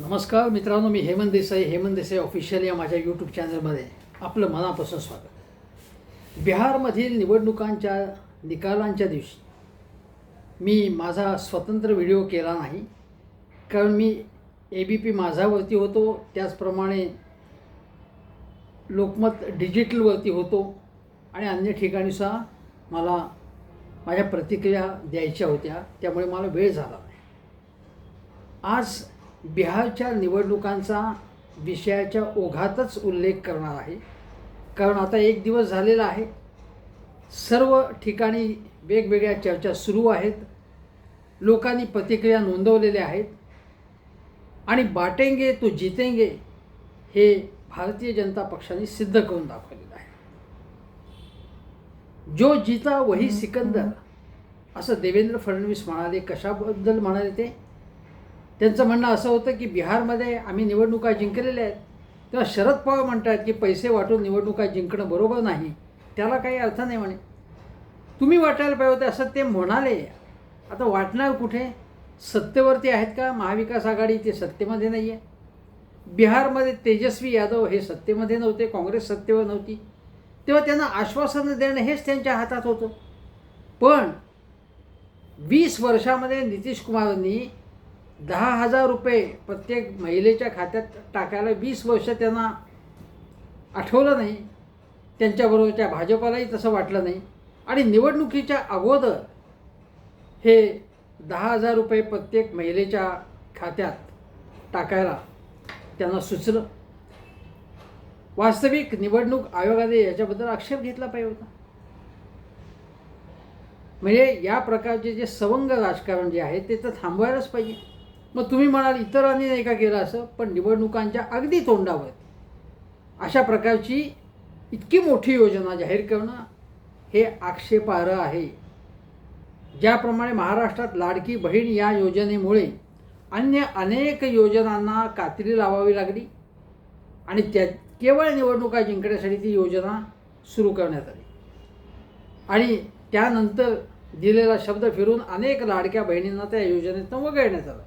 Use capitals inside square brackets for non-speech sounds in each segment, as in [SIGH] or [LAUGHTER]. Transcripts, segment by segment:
नमस्कार मित्रांनो मी हेमंत देसाई. हेमंत देसाई ऑफिशियल या माझ्या यूट्यूब चॅनलमध्ये आपलं मनापासून स्वागत. बिहारमधील निवडणुकांच्या निकालांच्या दिवशी मी माझा स्वतंत्र व्हिडिओ केला नाही. कारण मी ए बी पी माझावरती होतो त्याचप्रमाणे लोकमत डिजिटलवरती होतो आणि अन्य ठिकाणीसुद्धा मला माझ्या प्रतिक्रिया द्यायच्या होत्या त्यामुळे मला वेळ झाला नाही. आज बिहारच्या निवडणुकांचा विषयाच्या ओघातच उल्लेख करणार आहे. कारण आता एक दिवस झालेला आहे. सर्व ठिकाणी वेगवेगळ्या चर्चा सुरू आहेत. लोकांनी प्रतिक्रिया नोंदवलेल्या आहेत. आणि बाटेंगे तो जितेंगे हे भारतीय जनता पक्षाने सिद्ध करून दाखवलेलं आहे. जो जिता वही सिकंदर असं देवेंद्र फडणवीस म्हणाले कशाबद्दल म्हणाले ते? त्यांचं म्हणणं असं होतं की बिहारमध्ये आम्ही निवडणुका जिंकलेल्या आहेत. तेव्हा शरद पवार म्हणतात की पैसे वाटून निवडणुका जिंकणं बरोबर नाही. त्याला काही अर्थ नाही म्हणे. तुम्ही वाटायला पाहिजे होते असं ते म्हणाले. आता वाटणार कुठे? सत्तेवरती आहेत का? महाविकास आघाडी ते सत्तेमध्ये नाही आहे बिहारमध्ये तेजस्वी यादव हे सत्तेमध्ये नव्हते काँग्रेस सत्तेवर नव्हती. तेव्हा त्यांना आश्वासनं देणं हेच त्यांच्या हातात होतं. पण वीस वर्षामध्ये नितीश कुमारांनी दहा हजार रुपये प्रत्येक महिलेच्या खात्यात टाकायला वीस वर्ष त्यांना आठवलं नाही. त्यांच्याबरोबरच्या भाजपालाही तसं वाटलं नाही. आणि निवडणुकीच्या अगोदर हे दहा हजार रुपये प्रत्येक महिलेच्या खात्यात टाकायला त्यांना सुचलं. वास्तविक निवडणूक आयोगाने याच्याबद्दल आक्षेप घेतला पाहिजे होता. म्हणजे या प्रकारचे जे सवंग राजकारण जे आहे ते तर थांबवायलाच पाहिजे. मग तुम्ही म्हणाल इतरांनी नाही का केलं असं? पण निवडणुकांच्या अगदी तोंडावर अशा प्रकारची इतकी मोठी योजना जाहीर करणं हे आक्षेपार्ह आहे. ज्याप्रमाणे महाराष्ट्रात लाडकी बहीण या योजनेमुळे अन्य अनेक योजनांना कात्री लावावी लागली आणि त्या केवळ निवडणुका जिंकण्यासाठी ती योजना सुरू करण्यात आली. आणि त्यानंतर दिलेला शब्द फिरून अनेक लाडक्या बहिणींना त्या योजनेतून वगळण्यात आलं.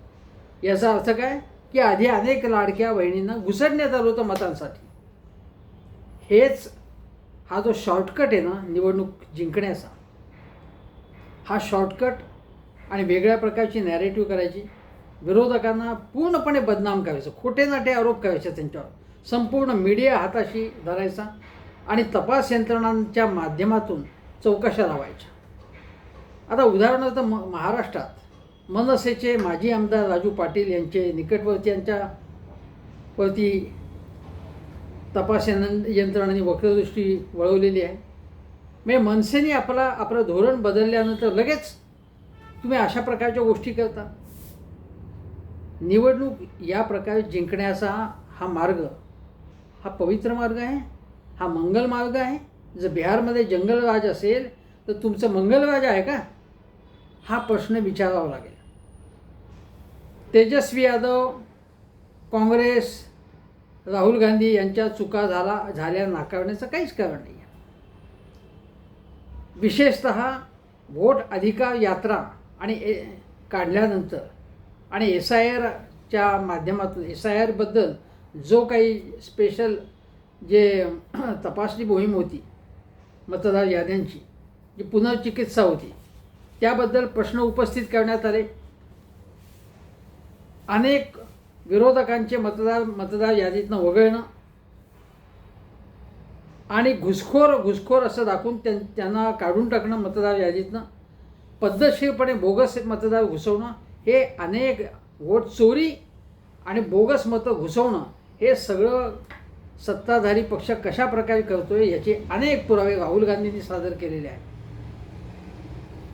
याचा अर्थ काय? की आधी अनेक लाडक्या बहिणींना घुसडण्यात आलं होतं मतांसाठी. हेच हा जो शॉर्टकट आहे ना निवडणूक जिंकण्याचा हा शॉर्टकट आणि वेगळ्या प्रकारची नॅरेटिव्ह करायची विरोधकांना पूर्णपणे बदनाम करायचं खोटे नाटे आरोप करायचे त्यांच्यावर. संपूर्ण मीडिया हाताशी धरायचा आणि तपास यंत्रणांच्या माध्यमातून चौकशा लावायच्या. आता उदाहरणार्थ म महाराष्ट्रात मनसेचे माजी आमदार राजू पाटील यांचे निकटवर्तीयांच्या वरती तपास यंत्रणांनी वक्रदृष्टी वळवलेली आहे. म्हणजे मनसेने आपला आपलं धोरण बदलल्यानंतर लगेच तुम्ही अशा प्रकारच्या गोष्टी करता. निवडणूक या प्रकारे जिंकण्याचा हा मार्ग हा पवित्र मार्ग आहे हा मंगल मार्ग आहे. जर बिहारमध्ये जंगलराज असेल तर तुमचं मंगलराज आहे का? हा प्रश्न विचारावा लागेल. तेजस्वी यादव काँग्रेस राहुल गांधी यांच्या चुका झाला झाल्या नाकारण्याचं काहीच कारण नाही आहे विशेषत वोट अधिकार यात्रा आणि ए काढल्यानंतर आणि एस आय आरच्या माध्यमातून एस आय आरबद्दल जो काही स्पेशल जे [CLEARS THROAT] तपासणी मोहीम होती मतदार याद्यांची जी पुनर्चिकित्सा होती त्याबद्दल प्रश्न उपस्थित करण्यात आले. अनेक विरोधकांचे मतदार मतदार यादीतनं वगळणं आणि घुसखोर घुसखोर असं दाखवून त्यां त्यांना काढून टाकणं मतदार यादीतनं पद्धतशीरपणे बोगस मतदार घुसवणं हे अनेक वोट चोरी आणि बोगस मतं घुसवणं हे सगळं सत्ताधारी पक्ष कशा प्रकारे करतोय याचे अनेक पुरावे राहुल गांधींनी सादर केलेले आहेत.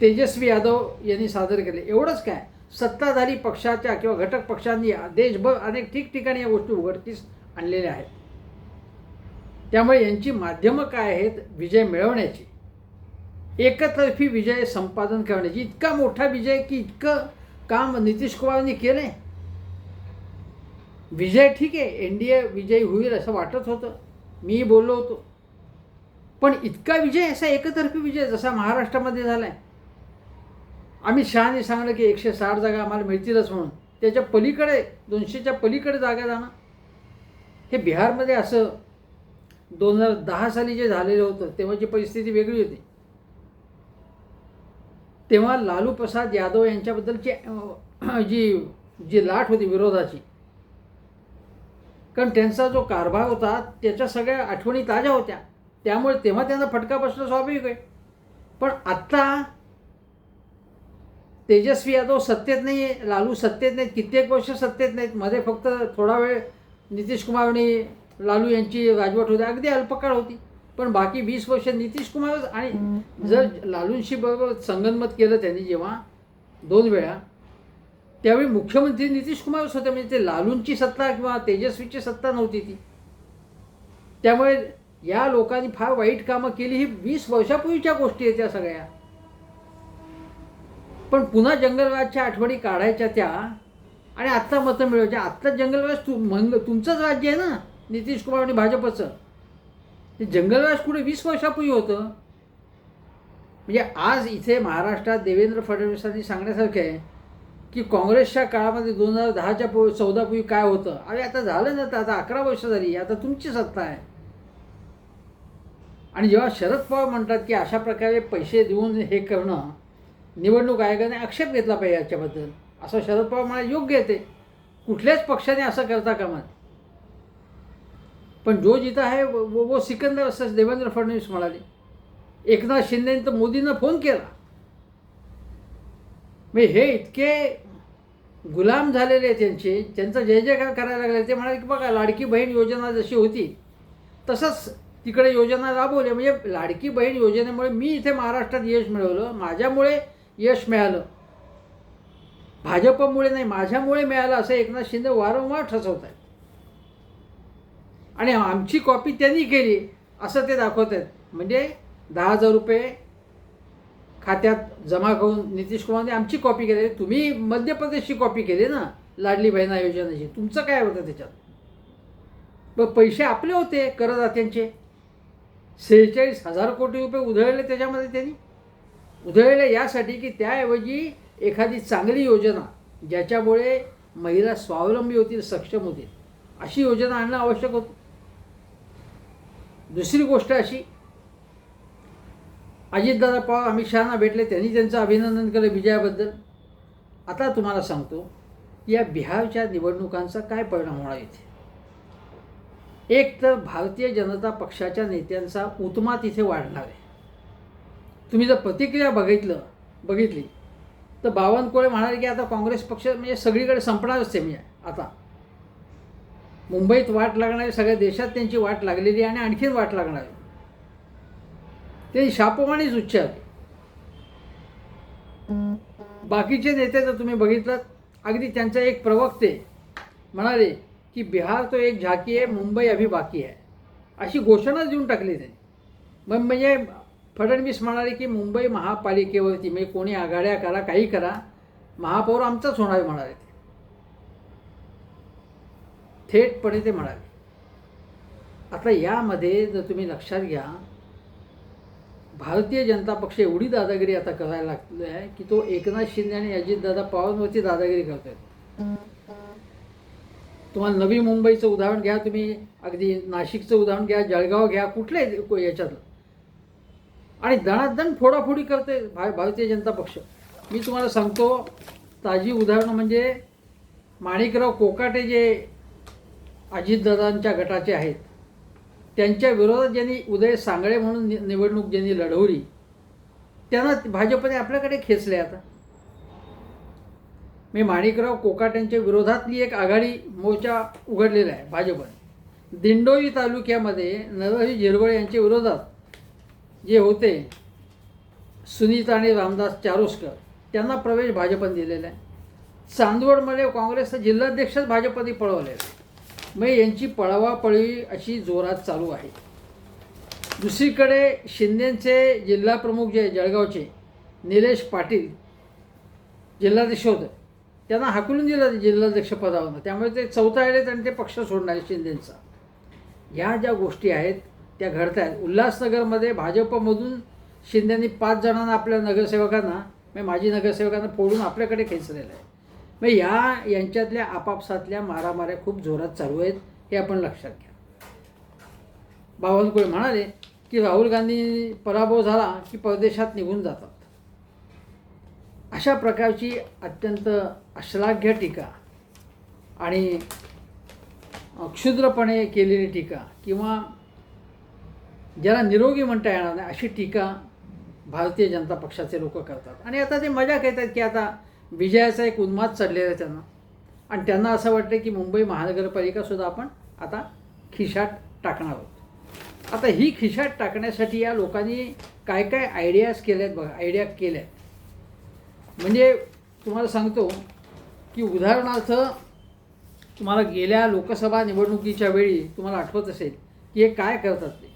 तेजस्वी यादव यांनी सादर केले. एवढंच काय? सत्ताधारी पक्षाच्या किंवा घटक पक्षांनी देशभर अनेक ठिकठिकाणी या गोष्टी उघडकीस आणलेल्या आहेत. त्यामुळे यांची माध्यमं काय आहेत? विजय मिळवण्याची. एकतर्फी विजय संपादन करण्याची. इतका मोठा विजय की इतकं काम नितीश कुमारांनी केलं आहे विजय ठीक आहे एन डी ए विजयी होईल असं वाटत होतं. मी बोललो होतो. पण इतका विजय असा एकतर्फी विजय जसा महाराष्ट्रामध्ये झाला आहे अमित शहाने सांगलं की एकशे साठ जागा आम्हाला मिळतीलच म्हणून. त्याच्या पलीकडे दोनशेच्या पलीकडे जागा जाणं. हे बिहारमध्ये असं दोन हजार दहा साली जे झालेलं होतं तेव्हाची परिस्थिती वेगळी होती. तेव्हा लालू प्रसाद यादव यांच्याबद्दलची जी जी लाट होती विरोधाची. कारण त्यांचा जो कारभार होता त्याच्या सगळ्या आठवणी ताज्या होत्या. त्यामुळे तेव्हा त्यांना फटका बसणं स्वाभाविक आहे. पण आत्ता तेजस्वी यादव सत्तेत नाही आहे लालू सत्तेत नाहीत कित्येक वर्ष सत्तेत नाहीत. मध्ये फक्त थोडा वेळ नितीश कुमार आणि लालू यांची राजवट होती. अगदी अल्पकाळ होती. पण बाकी वीस वर्ष नितीश कुमारच आणि जर लालूंशी बरोबर संगनमत केलं त्यांनी जेव्हा दोन वेळा त्यावेळी मुख्यमंत्री नितीश कुमारच होते. म्हणजे ते लालूंची सत्ता किंवा तेजस्वीची सत्ता नव्हती ती. त्यामुळे या लोकांनी फार वाईट कामं केली. ही वीस वर्षापूर्वीच्या गोष्टी आहेत त्या सगळ्या. पण पुन्हा जंगलवादच्या आठवणी काढायच्या त्या आणि आत्ता मतं मिळवायच्या. आत्ता जंगलवास तु मंग तुमचंच राज्य आहे ना नितीश कुमार आणि भाजपचं. ते जंगलवास कुठे वीस वर्षापूर्वी होतं. म्हणजे आज इथे महाराष्ट्रात देवेंद्र फडणवीसांनी सांगण्यासारखं आहे की काँग्रेसच्या काळामध्ये दोन हजार दहाच्या पू चौदापूर्वी काय होतं? अरे आता झालं ना तर आता अकरा वर्ष झाली आता तुमची सत्ता आहे. आणि जेव्हा शरद पवार म्हणतात की अशा प्रकारे पैसे देऊन हे करणं निवडणूक आयोगाने आक्षेप घेतला पाहिजे याच्याबद्दल. असं शरद पवार म्हणा योग्य येते कुठल्याच पक्षाने असं करता कामा पण जो जिथं आहे वो वो- सिकंदर असं देवेंद्र फडणवीस म्हणाले. एकनाथ शिंदेने तर मोदींना फोन केला. म्हणजे हे इतके गुलाम झालेले आहेत त्यांचे त्यांचा जय जयकार करायला लागले ते म्हणाले की बघा लाडकी बहीण योजना जशी होती तसंच तिकडे योजना राबवल्या. म्हणजे लाडकी बहीण योजनेमुळे मी इथे महाराष्ट्रात यश मिळवलं. माझ्यामुळे यश मिळालं. भाजपमुळे नाही माझ्यामुळे मिळालं असं एकनाथ शिंदे वारंवार ठसवत आहेत आणि आमची कॉपी त्यांनी केली असं ते दाखवत आहेत म्हणजे दहा हजार रुपये खात्यात जमा करून नितीश कुमारने आमची कॉपी केली. तुम्ही मध्य प्रदेशची कॉपी केली ना लाडली बहिणा योजनेची. तुमचं काय होतं त्याच्यात? मग पैसे आपले होते करदात्यांचे. सेहेचाळीस हजार कोटी रुपये उधळले त्याच्यामध्ये त्यांनी. उधळले यासाठी की त्याऐवजी एखादी चांगली योजना ज्याच्यामुळे महिला स्वावलंबी होतील सक्षम होतील अशी योजना आणणं आवश्यक होतं. दुसरी गोष्ट अशी अजितदादा पवार अमित शहाना भेटले त्यांनी त्यांचं अभिनंदन केलं विजयाबद्दल. आता तुम्हाला सांगतो की या बिहारच्या निवडणुकांचा काय परिणाम होणार इथे? एक तर भारतीय जनता पक्षाच्या नेत्यांचा उतमा तिथे वाढणार आहे. तुम्ही जर प्रतिक्रिया बघितलं बघितली तर बावनकुळे म्हणाले की आता काँग्रेस पक्ष म्हणजे सगळीकडे संपणारच आहे म्हणजे आता. मुंबईत वाट लागणारी सगळ्या देशात त्यांची वाट लागलेली आणि आणखीन वाट लागणार आहे. ते शापवाणीच उच्चार बाकीचे नेते जर तुम्ही बघितलं अगदी त्यांचा एक प्रवक्ते म्हणाले की बिहार तो एक झाकी आहे मुंबई अभी बाकी आहे. अशी घोषणाच देऊन टाकली त्यांनी. मग म्हणजे फडणवीस म्हणाले की मुंबई महापालिकेवरती म्हणजे कोणी आघाड्या करा काही करा महापौर आमचाच होणार म्हणाले ते. थेटपणे ते म्हणाले. आता यामध्ये जर तुम्ही लक्षात घ्या भारतीय जनता पक्ष एवढी दादागिरी आता करायला लागली आहे की तो एकनाथ शिंदे आणि अजितदादा पवारांवरती दादागिरी करतोय. तुम्हाला नवी मुंबईचं उदाहरण घ्या तुम्ही अगदी नाशिकचं उदाहरण घ्या जळगाव घ्या कुठल्या याच्यातलं. आणि दणादण फोडाफोडी करते भा भारतीय जनता पक्ष. मी तुम्हाला सांगतो ताजी उदाहरणं म्हणजे माणिकराव कोकाटे जे अजितदादांच्या गटाचे आहेत त्यांच्या विरोधात ज्यांनी उदय सांगळे म्हणून नि निवडणूक ज्यांनी लढवली त्यांना भाजपने आपल्याकडे खेचले आता. मी माणिकराव कोकाट्यांच्या विरोधातली एक आघाडी मोर्चा उघडलेला आहे भाजपने. दिंडोई तालुक्यामध्ये नरहरी झिरवळ यांच्या विरोधात जे होते सुनीता आणि रामदास चारुस्कर त्यांना प्रवेश भाजपने दिलेला आहे. चांदवडमध्ये काँग्रेसचं जिल्हाध्यक्षच भाजपने पळवले आहे मग यांची पळवापळवी अशी जोरात चालू आहे. दुसरीकडे शिंदेचे जिल्हाप्रमुख जे जळगावचे निलेश पाटील जिल्हाध्यक्ष होते. त्यांना हाकलून दिलं जिल्हाध्यक्ष पदावरनं. त्यामुळे ते चौथा आले आणि ते पक्ष सोडणार आहे शिंदेचा. ह्या ज्या गोष्टी आहेत त्या घडत आहेत उल्हासनगरमध्ये भाजपमधून शिंदेनी पाच जणांना आपल्या नगरसेवकांना म्हणजे माजी नगरसेवकांना फोडून आपल्याकडे खेचलेलं आहे. मग या यांच्यातल्या आपापसातल्या मारामाऱ्या खूप जोरात चालू आहेत हे आपण लक्षात घ्या. बावनकुळे म्हणाले की राहुल गांधी पराभव झाला की परदेशात निघून जातात. अशा प्रकारची अत्यंत अश्लाघ्य टीका आणि क्षुद्रपणे केलेली टीका किंवा ज्याला निरोगी म्हणता येणार नाही अशी टीका भारतीय जनता पक्षाचे लोक करतात. आणि आता ते मजा घेतात की आता विजयाचा एक उन्माद चढलेला आहे त्यांना. आणि त्यांना असं वाटतं की मुंबई महानगरपालिकासुद्धा आपण आता खिशात टाकणार आहोत. आता ही खिशात टाकण्यासाठी या लोकांनी काय काय आयडियाज केल्या आहेत बघा आयडिया केल्या आहेत म्हणजे तुम्हाला सांगतो की उदाहरणार्थ तुम्हाला गेल्या लोकसभा निवडणुकीच्या वेळी तुम्हाला आठवत असेल की हे काय करतात ते.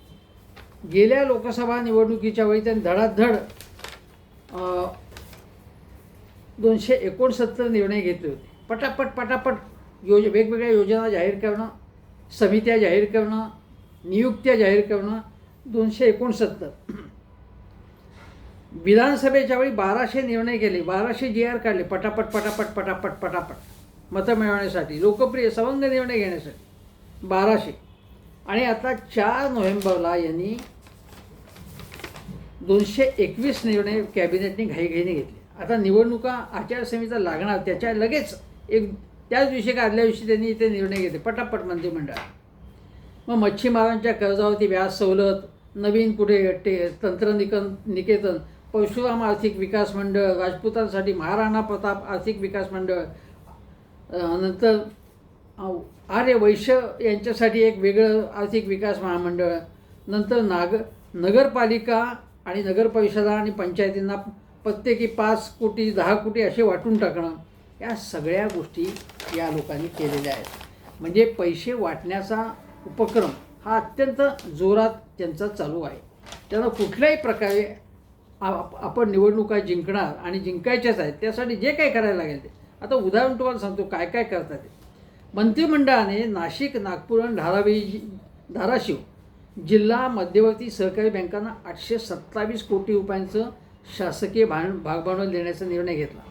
गेल्या लोकसभा निवडणुकीच्या वेळी त्यांनी धडाधड दोनशे एकोणसत्तर निर्णय घेतले होते. पटापट पटापट योज वेगवेगळ्या योजना जाहीर करणं समित्या जाहीर करणं नियुक्त्या जाहीर करणं दोनशे एकोणसत्तर. विधानसभेच्या वेळी बाराशे निर्णय केले बाराशे जी आर काढले पटापट पटापट पटापट पटापट. मतं मिळवण्यासाठी लोकप्रिय सवंग निर्णय घेण्यासाठी बाराशे. आणि आता चार नोव्हेंबरला यांनी दोनशे एकवीस निर्णय कॅबिनेटने घाईघाईने घेतले. आता निवडणुका आचारसंहिता लागणार त्याच्या लगेच एक त्याच दिवशी का आदल्या दिवशी त्यांनी इथे निर्णय घेतले? पटापट मंत्रिमंडळ. मग मच्छीमारांच्या कर्जावरती व्याज सवलत नवीन कुठे टे तंत्रनिकन निकेतन परशुराम आर्थिक विकास मंडळ राजपूतांसाठी महाराणा प्रताप आर्थिक विकास मंडळ नंतर आर्य वैश्य यांच्यासाठी एक वेगळं आर्थिक विकास महामंडळ नंतर नाग नगरपालिका आणि नगरपरिषदा आणि पंचायतींना प्रत्येकी पाच कोटी दहा कोटी असे वाटून टाकणं या सगळ्या गोष्टी या लोकांनी केलेल्या आहेत. म्हणजे पैसे वाटण्याचा उपक्रम हा अत्यंत जोरात त्यांचा चालू आहे. त्यांना कुठल्याही प्रकारे आप- आपण निवडणुका जिंकणार आणि जिंकायच्याच आहेत त्यासाठी जे काही करायला लागेल ते. आता उदाहरण तुम्हाला सांगतो काय काय करतात ते. मंत्रिमंडळाने नाशिक नागपूर आणि धारावी धाराशिव जिल्हा मध्यवर्ती सहकारी बँकांना आठशे सत्तावीस कोटी रुपयांचं शासकीय भांड भागभांडवल देण्याचा निर्णय घेतला.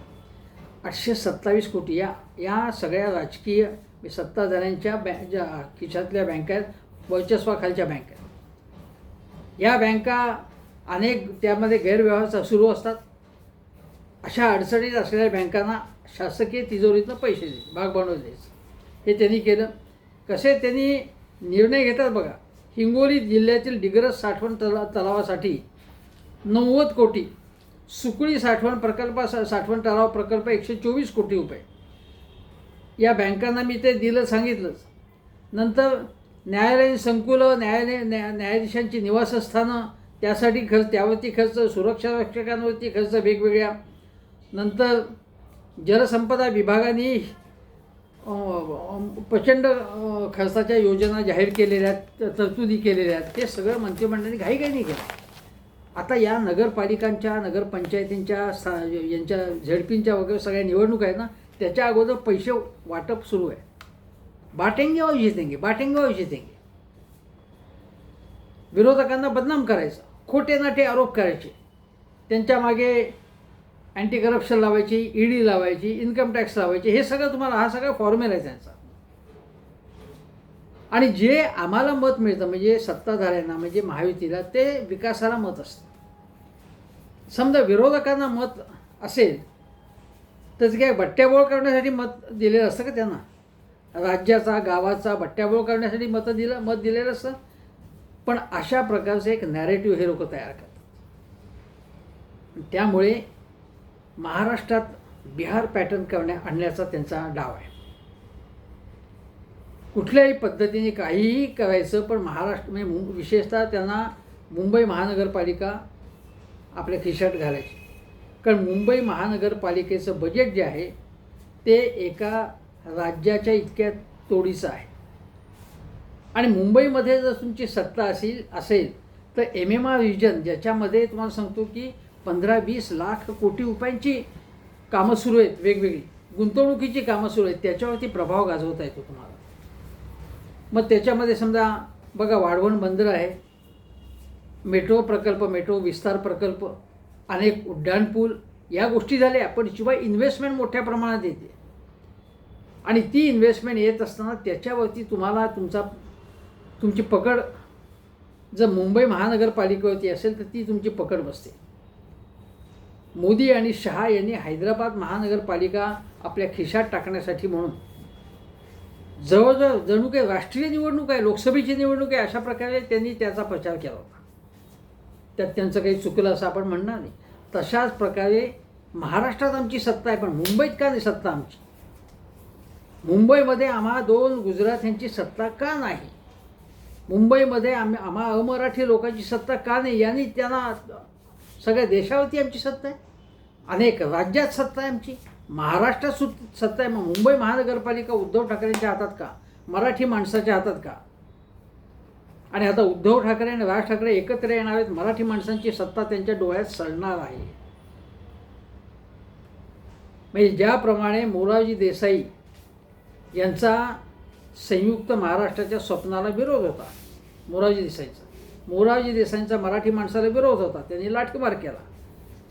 आठशे सत्तावीस कोटी या या सगळ्या राजकीय सत्ताधाऱ्यांच्या बॅ ज्या खिशातल्या बँका आहेत वर्चस्वाखालच्या बँका आहेत. या बँका अनेक त्यामध्ये गैरव्यवहार सुरू असतात. अशा अडचणीत असलेल्या बँकांना शासकीय तिजोरीतनं पैसे द्यायचे भागभांडवल द्यायचं. हे त्यांनी केलं. कसे त्यांनी निर्णय घेतात बघा. हिंगोली जिल्ह्यातील डिग्रस साठवण तला तलावासाठी नव्वद कोटी सुकळी साठवण प्रकल्पा साठवण तलाव प्रकल्प एकशे चोवीस कोटी रुपये. या बँकांना मी ते दिलं सांगितलंच. नंतर न्यायालयीन संकुलं न्यायालय न्या न्यायाधीशांची निवासस्थानं त्यासाठी खर्च त्यावरती खर्च सुरक्षा रक्षकांवरती खर्च वेगवेगळ्या. नंतर जलसंपदा विभागाने प्रचंड खर्चाच्या योजना जाहीर केलेल्या आहेत तरतुदी केलेल्या आहेत. ते सगळं मंत्रिमंडळाने घाईघाईने केलं. आता या नगरपालिकांच्या नगरपंचायतींच्या सा यांच्या झेडपींच्या वगैरे सगळ्या निवडणूक आहेत ना त्याच्या अगोदर पैसे वाटप सुरू आहे. बाटेंगे और जितेंगे बाटेंगे और जितेंगे विरोधकांना बदनाम करायचं. खोटे नाटे आरोप करायचे. त्यांच्या मागे अँटी करप्शन लावायची ईडी लावायची इन्कम टॅक्स लावायची हे सगळं तुम्हाला हा सगळा फॉर्म्युला आहे त्यांचा. आणि जे आम्हाला मत मिळतं म्हणजे सत्ताधाऱ्यांना म्हणजे महायुतीला ते विकासाला मत असतं. समजा विरोधकांना मत असेल तर ते काय बट्ट्याबोळ करण्यासाठी मत दिलेलं असतं का त्यांना? राज्याचा गावाचा बट्ट्याबोळ करण्यासाठी मतं दिलं मत दिलेलं असतं? पण अशा प्रकारचं एक नॅरेटिव्ह हे लोक तयार करतात. त्यामुळे महाराष्ट्रात बिहार पॅटर्न करण्या आणण्याचा त्यांचा डाव आहे. कुठल्याही पद्धतीने काहीही करायचं पण महाराष्ट्र म्हणजे मु विशेषतः त्यांना मुंबई महानगरपालिका आपल्या खिशात घालायची. कारण मुंबई महानगरपालिकेचं बजेट जे आहे ते एका राज्याच्या इतक्या तोडीचं आहे. आणि मुंबईमध्ये जर तुमची सत्ता असेल असेल तर एम एम आर रिजन ज्याच्यामध्ये तुम्हाला सांगतो की पंधरा वीस लाख कोटी रुपयांची कामं सुरू आहेत वेगवेगळी. गुंतवणुकीची कामं सुरू आहेत त्याच्यावरती प्रभाव गाजवता येतो तुम्हाला. मग त्याच्यामध्ये समजा बघा वाढवण बंदर आहे. मेट्रो प्रकल्प मेट्रो विस्तार प्रकल्प अनेक उड्डाणपूल या गोष्टी झाल्या पण शिवाय इन्व्हेस्टमेंट मोठ्या प्रमाणात येते. आणि ती इन्व्हेस्टमेंट येत असताना त्याच्यावरती तुम्हाला तुमचा तुमची पकड जर मुंबई महानगरपालिकेवरती असेल तर ती तुमची पकड बसते. मोदी आणि शहा यांनी हैदराबाद महानगरपालिका आपल्या खिशात टाकण्यासाठी म्हणून जवळजवळ जणू काही राष्ट्रीय निवडणूक आहे लोकसभेची निवडणूक आहे अशा प्रकारे त्यांनी त्याचा प्रचार केला होता. त्यात त्यांचं काही चुकलं असं आपण म्हणणार नाही. तशाच प्रकारे महाराष्ट्रात आमची सत्ता आहे पण मुंबईत का नाही सत्ता आमची? मुंबईमध्ये आम्हा दोन गुजरात यांची सत्ता का नाही? मुंबईमध्ये आम्ही आम्हा अमराठी लोकांची सत्ता का नाही? यांनी त्यांना सगळ्या देशावरती आमची सत्ता आहे. अनेक राज्यात सत्ता आहे आमची. महाराष्ट्रात सु सत्ता आहे. मग मुंबई महानगरपालिका उद्धव ठाकरेंच्या हातात का? मराठी माणसाच्या हातात का? आणि आता उद्धव ठाकरे आणि राज ठाकरे एकत्र येणार आहेत. मराठी माणसांची सत्ता त्यांच्या डोळ्यात सळणार आहे. म्हणजे ज्याप्रमाणे मोरारजी देसाई यांचा संयुक्त महाराष्ट्राच्या स्वप्नाला विरोध होता मोरारजी देसाईचा. मोरारजी देसाईंचा मराठी माणसाला विरोध होता. त्यांनी लाठीमार केला.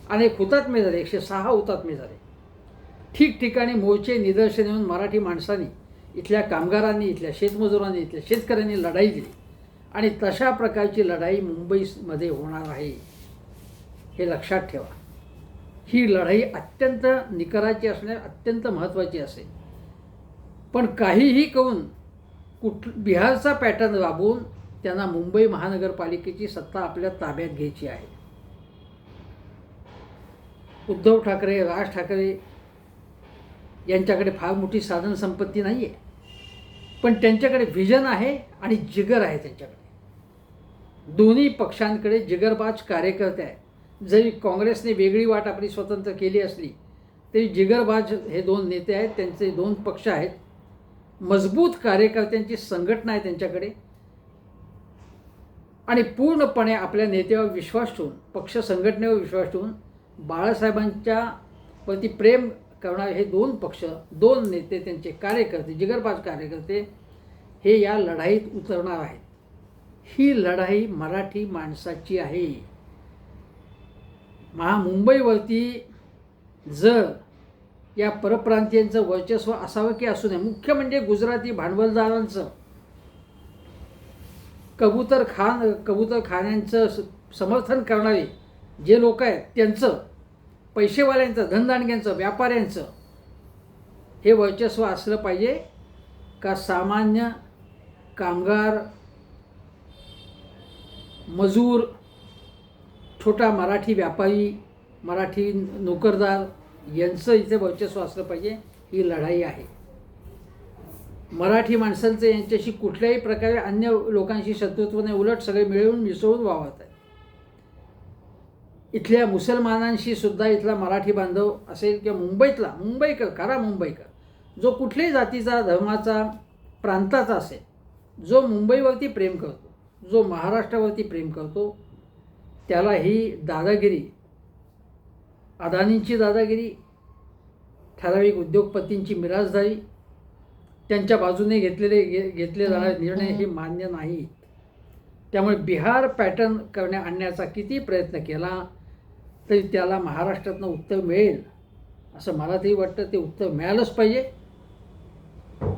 अनेक हुतात्मे झाले. एकशे सहा हुतात्मे झाले. ठिकठिकाणी मोर्चे निदर्शन येऊन मराठी माणसांनी इथल्या कामगारांनी इथल्या शेतमजुरांनी इथल्या शेतकऱ्यांनी लढाई दिली. आणि तशा प्रकारची लढाई मुंबईमध्ये होणार आहे. हे लक्षात ठेवा. ही लढाई अत्यंत निकराची असणे अत्यंत महत्त्वाची असेल. पण काहीही करून कुठ बिहारचा पॅटर्न राबवून त्यांना मुंबई महानगरपालिकेची सत्ता आपल्या ताब्यात घ्यायची आहे. उद्धव ठाकरे राज ठाकरे यांच्याकडे फार मोठी साधनसंपत्ती नाही आहे पण त्यांच्याकडे व्हिजन आहे आणि जिगर आहे त्यांच्याकडे. दोन्ही पक्षांकडे जिगरबाज कार्यकर्ते आहेत. जरी काँग्रेसने वेगळी वाट आपली स्वतंत्र केली असली तरी जिगरबाज हे दोन नेते आहेत त्यांचे दोन पक्ष आहेत. मजबूत कार्यकर्त्यांची संघटना आहे त्यांच्याकडे. आणि पूर्णपणे आपल्या नेत्यावर विश्वास ठेवून पक्ष संघटनेवर विश्वास ठेवून बाळासाहेबांच्या प्रती प्रेम करणारे हे दोन पक्ष दोन नेते त्यांचे कार्यकर्ते जिगरबाज कार्यकर्ते हे या लढाईत उतरणार आहेत. ही लढाई मराठी माणसाची आहे. महामुंबईवरती जर या परप्रांतीयांचं वर्चस्व असावं की असू नये मुख्य म्हणजे गुजराती भांडवलदारांचं कबूतर खान कबूतर खाण्यांचं स- समर्थन करणारे जे लोक आहेत त्यांचं पैसेवाल्यांचं धनदांडग्यांचं व्यापाऱ्यांचं हे वर्चस्व असलं पाहिजे का सामान्य कामगार मजूर छोटा मराठी व्यापारी मराठी नोकरदार यांचं इथे वर्चस्व असलं पाहिजे ही लढाई आहे. मराठी माणसांचं यांच्याशी कुठल्याही प्रकारे अन्य लोकांशी शत्रुत्व नाही उलट सगळे मिळून मिसळून वावरत आहे इथल्या मुसलमानांशी सुद्धा इथला मराठी बांधव असेल किंवा मुंबईतला मुंबईकर खरा मुंबईकर जो कुठल्याही जातीचा धर्माचा प्रांताचा असेल जो मुंबईवरती प्रेम करतो जो महाराष्ट्रावरती प्रेम करतो त्याला ही दादागिरी अदानींची दादागिरी ठराविक उद्योगपतींची मिराजदारी त्यांच्या बाजूने घेतलेले घेतले जाणारे निर्णय हे मान्य नाहीत त्यामुळे बिहार पॅटर्न करण्या आणण्याचा किती प्रयत्न केला तरी त्याला महाराष्ट्रातनं उत्तर मिळेल असं मला तरी वाटतं. ते उत्तर मिळालंच पाहिजे.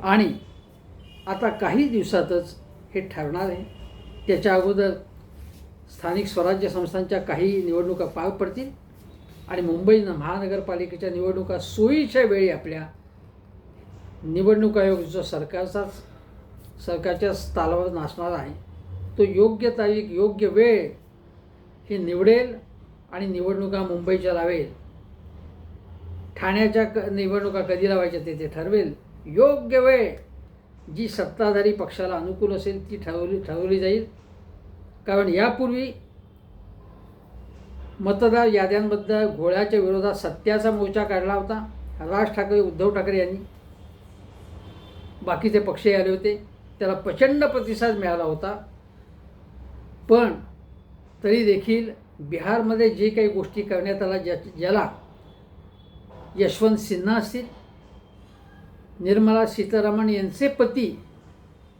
आणि आता काही दिवसातच हे ठरणार आहे. त्याच्या अगोदर स्थानिक स्वराज्य संस्थांच्या काही निवडणुका पार पडतील. आणि मुंबई महानगरपालिकेच्या निवडणुका सोयीच्या वेळी आपल्या निवडणूक आयोग जो सरकारचाच सरकारच्याच तालावर नाचणार आहे तो योग्य तारीख योग्य वेळ ही निवडेल आणि निवडणुका मुंबईच्या लावेल. ठाण्याच्या क निवडणुका कधी लावायच्या ते ते ठरवेल. योग्य वेळ जी सत्ताधारी पक्षाला अनुकूल असेल ती ठरवली ठरवली जाईल. कारण यापूर्वी मतदार याद्यांबद्दल घोळ्याच्या विरोधात सत्याचा मोर्चा काढला होता. राज ठाकरे उद्धव ठाकरे यांनी बाकीचे पक्षही आले होते. त्याला प्रचंड प्रतिसाद मिळाला होता. पण तरी देखील बिहारमध्ये जे काही गोष्टी करण्यात आल्या ज्या ज्याला यशवंत सिन्हा असतील निर्मला सीतारामन यांचे पती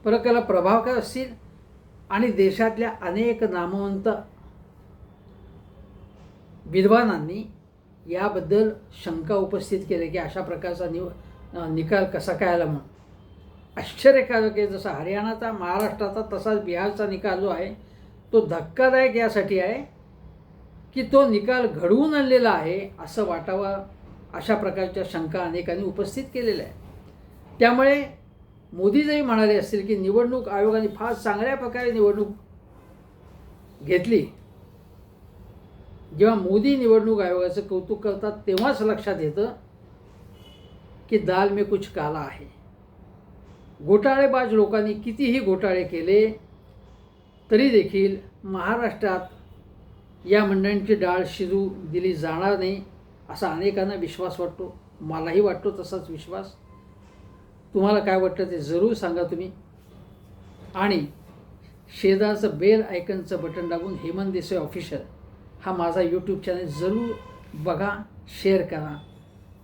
परकला प्रभावकर असतील आणि देशातल्या अनेक नामवंत विद्वानांनी याबद्दल शंका उपस्थित केली की अशा प्रकारचा निव निकाल कसा काय आला म्हणून. आश्चर्यकारक आहे. जसा हरियाणाचा महाराष्ट्राचा तसाच बिहारचा निकाल जो आहे तो धक्कादायक यासाठी आहे की तो निकाल घडवून आणलेला आहे असं वाटावं अशा प्रकारच्या शंका अनेकांनी उपस्थित केलेल्या आहे त्यामुळे मोदी जरी म्हणाले असतील की निवडणूक आयोगाने फार चांगल्या प्रकारे निवडणूक घेतली. जेव्हा मोदी निवडणूक आयोगाचं कौतुक करतात तेव्हाच लक्षात येतं की दाल में कुछ काला आहे. घोटाळेबाज लोकांनी कितीही घोटाळे केले तरी देखील महाराष्ट्रात या मंडळींची डाळ शिजू दिली जाणार नाही असा अनेकांना विश्वास वाटतो. मलाही वाटतो तसाच विश्वास. तुम्हाला काय वाटतं ते जरूर सांगा तुम्ही. आणि शेजारचं बेल आयकनचं बटन दाबून हेमंत देसाई ऑफिशियल हा माझा यूट्यूब चॅनल जरूर बघा शेअर करा.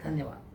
धन्यवाद.